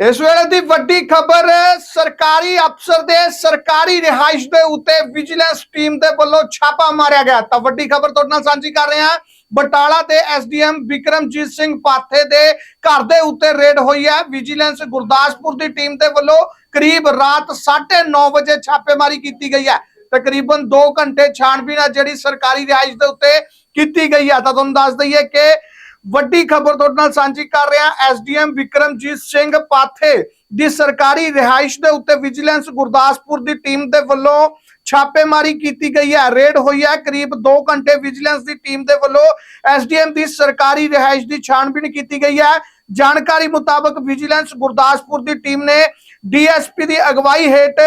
ਇਸ ਵੇਲੇ ਦੀ ਵੱਡੀ ਖਬਰ, ਸਰਕਾਰੀ ਅਫਸਰ ਦੇ ਸਰਕਾਰੀ ਰਿਹਾਇਸ਼ ਦੇ ਉੱਤੇ ਵਿਜੀਲੈਂਸ ਟੀਮ ਦੇ ਵੱਲੋਂ ਛਾਪਾ ਮਾਰਿਆ ਗਿਆ। ਤਾਂ ਵੱਡੀ ਖਬਰ ਤੁਹਾਡੇ ਨਾਲ ਸਾਂਝੀ ਕਰ ਰਹੇ ਹਾਂ। ਬਟਾਲਾ ਦੇ ਐਸਡੀਐਮ ਵਿਕਰਮਜੀਤ ਸਿੰਘ ਪਾਥੇ ਦੇ ਘਰ ਦੇ ਉੱਤੇ ਰੇਡ ਹੋਈ ਹੈ। ਵਿਜੀਲੈਂਸ ਗੁਰਦਾਸਪੁਰ ਦੀ ਟੀਮ ਦੇ ਵੱਲੋਂ ਕਰੀਬ ਰਾਤ 9:30 ਵਜੇ ਛਾਪੇਮਾਰੀ ਕੀਤੀ ਗਈ ਹੈ। ਤਕਰੀਬਨ 2 ਘੰਟੇ ਛਾਣਬੀਨ ਆ ਜਿਹੜੀ ਸਰਕਾਰੀ ਰਿਹਾਇਸ਼ ਦੇ ਉੱਤੇ ਕੀਤੀ ਗਈ ਹੈ। ਤਾਂ ਤੁਹਾਨੂੰ ਦੱਸ ਦਈਏ ਕਿ ਵੱਡੀ ਖਬਰ ਤੁਹਾਡੇ ਨਾਲ ਸਾਂਝੀ ਕਰ ਰਿਹਾ ਐਸਡੀਐਮ ਵਿਕਰਮਜੀਤ ਸਿੰਘ ਪਾਥੇ ਦੀ ਸਰਕਾਰੀ ਰਿਹਾਇਸ਼ ਦੇ ਉੱਤੇ ਵਿਜੀਲੈਂਸ ਗੁਰਦਾਸਪੁਰ ਦੀ ਟੀਮ ਦੇ ਵੱਲੋਂ ਛਾਪੇਮਾਰੀ ਕੀਤੀ ਗਈ ਹੈ। ਰੇਡ ਹੋਈ ਹੈ। ਕਰੀਬ 2 ਘੰਟੇ ਵਿਜੀਲੈਂਸ ਦੀ ਟੀਮ ਦੇ ਵੱਲੋਂ ਐਸਡੀਐਮ ਦੀ ਸਰਕਾਰੀ ਰਿਹਾਇਸ਼ ਦੀ ਛਾਣਬੀਣ ਕੀਤੀ ਗਈ ਹੈ। ਜਾਣਕਾਰੀ ਮੁਤਾਬਕ ਵਿਜੀਲੈਂਸ ਗੁਰਦਾਸਪੁਰ ਦੀ ਟੀਮ ਨੇ ਡੀਐਸਪੀ ਦੀ ਅਗਵਾਈ ਹੇਠ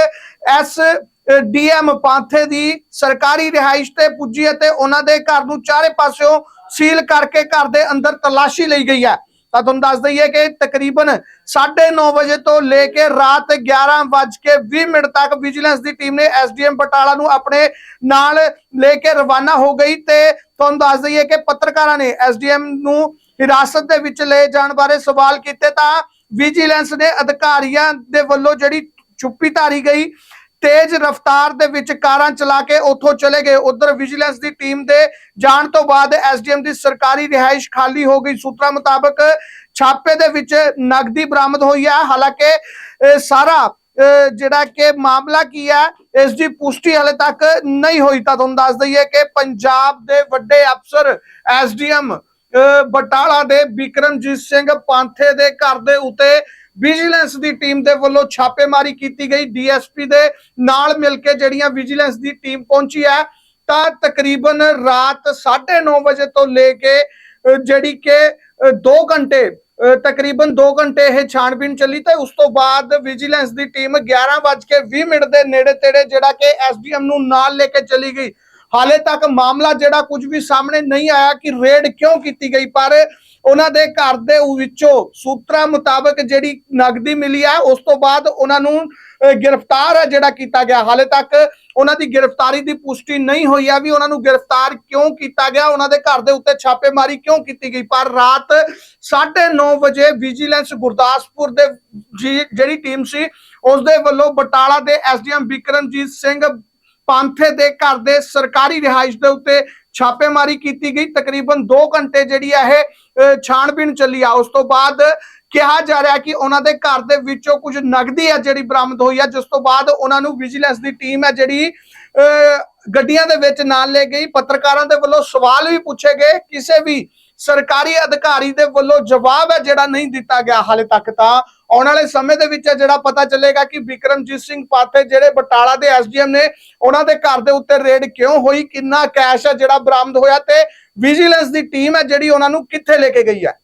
ਐਸ ਡੀਐਮ ਪਾਥੇ ਦੀ ਸਰਕਾਰੀ ਰਿਹਾਇਸ਼ ਤੇ ਪੁੱਜੀ ਅਤੇ ਉਹਨਾਂ ਦੇ ਘਰ ਨੂੰ ਚਾਰੇ ਪਾਸਿਓਂ ਸੀਲ ਕਰਕੇ ਘਰ ਦੇ ਅੰਦਰ ਤਲਾਸ਼ੀ ਲਈ ਗਈ ਹੈ। ਤਾਂ ਤੁਹਾਨੂੰ ਦੱਸ ਦਈਏ ਕਿ ਤਕਰੀਬਨ 9:30 ਵਜੇ ਤੋਂ ਲੈ ਕੇ ਰਾਤ 11:20 ਮਿੰਟ ਤੱਕ ਵਿਜੀਲੈਂਸ ਦੀ ਟੀਮ ਨੇ ਐਸਡੀਐਮ ਬਟਾਲਾ ਨੂੰ ਆਪਣੇ ਨਾਲ ਲੈ ਕੇ ਰਵਾਨਾ ਹੋ ਗਈ ਤੇ ਤੁਹਾਨੂੰ ਦੱਸ ਦਈਏ ਕਿ ਪੱਤਰਕਾਰਾਂ ਨੇ ਐਸਡੀਐਮ ਨੂੰ ਹਿਰਾਸਤ ਦੇ ਵਿੱਚ ਲਏ ਜਾਣ ਬਾਰੇ ਸਵਾਲ ਕੀਤੇ ਤਾਂ ਵਿਜੀਲੈਂਸ ਦੇ ਅਧਿਕਾਰੀਆਂ ਦੇ ਵੱਲੋਂ ਜਿਹੜੀ ਚੁੱਪੀ ਧਾਰੀ ਗਈ ਤੇਜ਼ ਰਫ਼ਤਾਰ ਦੇ ਵਿੱਚ ਕਾਰਾਂ ਚਲਾ ਕੇ ਉੱਥੋਂ ਚਲੇ ਗਏ। ਉਧਰ ਵਿਜੀਲੈਂਸ ਦੀ ਟੀਮ ਦੇ ਜਾਣ ਤੋਂ ਬਾਅਦ ਐਸਡੀਐਮ ਦੀ ਸਰਕਾਰੀ ਰਿਹਾਇਸ਼ ਖਾਲੀ ਹੋ ਗਈ। ਸੂਤਰਾਂ ਮੁਤਾਬਕ ਛਾਪੇ ਦੇ ਵਿੱਚ ਨਗਦੀ ਬਰਾਮਦ ਹੋਈ ਹੈ। ਹਾਲਾਂਕਿ ਇਹ ਸਾਰਾ ਅਹ, ਜਿਹੜਾ ਕਿ ਮਾਮਲਾ ਕੀ ਹੈ ਇਸ ਦੀ ਪੁਸ਼ਟੀ ਹਲੇ ਤੱਕ ਨਹੀਂ ਹੋਈ। ਤਾਂ ਤੁਹਾਨੂੰ ਦੱਸ ਦਈਏ ਕਿ ਪੰਜਾਬ ਦੇ ਵੱਡੇ ਅਫਸਰ ਐਸਡੀਐਮ ਬਟਾਲਾ ਦੇ ਬਿਕਰਮਜੀਤ ਸਿੰਘ ਪਾਂਥੇ ਦੇ ਘਰ ਦੇ ਉੱਤੇ ਵਿਜੀਲੈਂਸ ਦੀ ਟੀਮ ਦੇ ਵੱਲੋਂ ਛਾਪੇਮਾਰੀ ਕੀਤੀ ਗਈ। ਡੀਐਸਪੀ ਦੇ ਨਾਲ ਮਿਲ ਕੇ ਜਿਹੜੀਆਂ ਵਿਜੀਲੈਂਸ ਦੀ ਟੀਮ ਪਹੁੰਚੀ ਹੈ, ਤਾਂ ਤਕਰੀਬਨ ਰਾਤ 9:30 ਵਜੇ ਤੋਂ ਲੈ ਕੇ ਜਿਹੜੀ ਕਿ 2 ਘੰਟੇ ਤਕਰੀਬਨ 2 ਘੰਟੇ ਇਹ ਛਾਣਬੀਣ ਚੱਲੀ। ਤੇ ਉਸ ਤੋਂ ਬਾਅਦ ਵਿਜੀਲੈਂਸ ਦੀ ਟੀਮ 11:20 ਮਿੰਟ ਦੇ ਨੇੜੇ ਤੇੜੇ ਜਿਹੜਾ ਕਿ ਐਸਡੀਐਮ ਨੂੰ ਨਾਲ ਲੈ ਕੇ ਚਲੀ ਗਈ। ਹਾਲੇ ਤੱਕ ਮਾਮਲਾ ਜਿਹੜਾ ਕੁਝ ਵੀ ਸਾਹਮਣੇ ਨਹੀਂ ਆਇਆ ਕਿ ਰੇਡ ਕਿਉਂ ਕੀਤੀ ਗਈ, ਪਰ ਉਹਨਾਂ ਦੇ ਘਰ ਦੇ ਵਿੱਚੋਂ ਸੂਤਰਾਂ ਮੁਤਾਬਕ ਜਿਹੜੀ ਨਗਦੀ ਮਿਲੀ ਹੈ ਉਸ ਤੋਂ ਬਾਅਦ ਉਹਨਾਂ ਨੂੰ ਗ੍ਰਿਫਤਾਰ ਹੈ ਜਿਹੜਾ ਕੀਤਾ ਗਿਆ। ਹਾਲੇ ਤੱਕ ਉਹਨਾਂ ਦੀ ਗ੍ਰਿਫਤਾਰੀ ਦੀ ਪੁਸ਼ਟੀ ਨਹੀਂ ਹੋਈ ਹੈ ਵੀ ਉਹਨਾਂ ਨੂੰ ਗ੍ਰਿਫਤਾਰ ਕਿਉਂ ਕੀਤਾ ਗਿਆ, ਉਹਨਾਂ ਦੇ ਘਰ ਦੇ ਉੱਤੇ ਛਾਪੇਮਾਰੀ ਕਿਉਂ ਕੀਤੀ ਗਈ। ਪਰ ਰਾਤ 9:30 ਵਜੇ ਵਿਜੀਲੈਂਸ ਗੁਰਦਾਸਪੁਰ ਦੇ ਜੀ- ਜਿਹੜੀ ਟੀਮ ਸੀ, ਉਸ ਦੇ ਵੱਲੋਂ ਬਟਾਲਾ ਦੇ ਐਸਡੀਐਮ ਵਿਕਰਮਜੀਤ ਸਿੰਘ ਪਾਂਥੇ ਦੇ ਘਰ ਦੇ ਸਰਕਾਰੀ ਰਿਹਾਇਸ਼ ਦੇ ਉੱਤੇ ਛਾਪੇਮਾਰੀ ਕੀਤੀ ਗਈ। ਤਕਰੀਬਨ 2 ਘੰਟੇ ਜਿਹੜੀ ਹੈ ਇਹ ਛਾਣਬੀਣ ਚੱਲੀ ਆ। ਉਸ ਤੋਂ ਬਾਅਦ ਕਿਹਾ ਜਾ ਰਿਹਾ ਕਿ ਉਹਨਾਂ ਦੇ ਘਰ ਦੇ ਵਿੱਚੋਂ ਕੁਝ ਨਗਦੀ ਹੈ ਜਿਹੜੀ ਬਰਾਮਦ ਹੋਈ ਹੈ ਜਿਸ ਤੋਂ ਬਾਅਦ ਉਹਨਾਂ ਨੂੰ ਵਿਜੀਲੈਂਸ ਦੀ ਟੀਮ ਹੈ ਜਿਹੜੀ ਅਹ, ਗੱਡੀਆਂ ਦੇ ਵਿੱਚ ਨਾਲ ਲੈ ਗਈ। ਪੱਤਰਕਾਰਾਂ ਦੇ ਵੱਲੋਂ ਸਵਾਲ ਵੀ ਪੁੱਛੇ ਗਏ। ਕਿਸੇ ਵੀ ਸਰਕਾਰੀ ਅਧਿਕਾਰੀ ਦੇ ਵੱਲੋਂ ਜਵਾਬ ਹੈ ਜਿਹੜਾ ਨਹੀਂ ਦਿੱਤਾ ਗਿਆ ਹਾਲੇ ਤੱਕ ਤਾਂ ਆਉਣ ਵਾਲੇ ਸਮੇਂ ਦੇ ਵਿੱਚ ਜਿਹੜਾ ਪਤਾ ਚੱਲੇਗਾ ਕਿ ਵਿਕਰਮਜੀਤ ਸਿੰਘ ਪਾਥੇ ਜਿਹੜੇ ਬਟਾਲਾ ਦੇ ਐਸਡੀਐਮ ਨੇ, ਉਹਨਾਂ ਦੇ ਘਰ ਦੇ ਉੱਤੇ ਰੇਡ ਕਿਉਂ ਹੋਈ, ਕਿੰਨਾ ਕੈਸ਼ ਹੈ ਜਿਹੜਾ ਬਰਾਮਦ ਹੋਇਆ ਤੇ ਵਿਜੀਲੈਂਸ ਦੀ ਟੀਮ ਹੈ ਜਿਹੜੀ ਉਹਨਾਂ ਨੂੰ ਕਿੱਥੇ ਲੈ ਕੇ ਗਈ ਹੈ?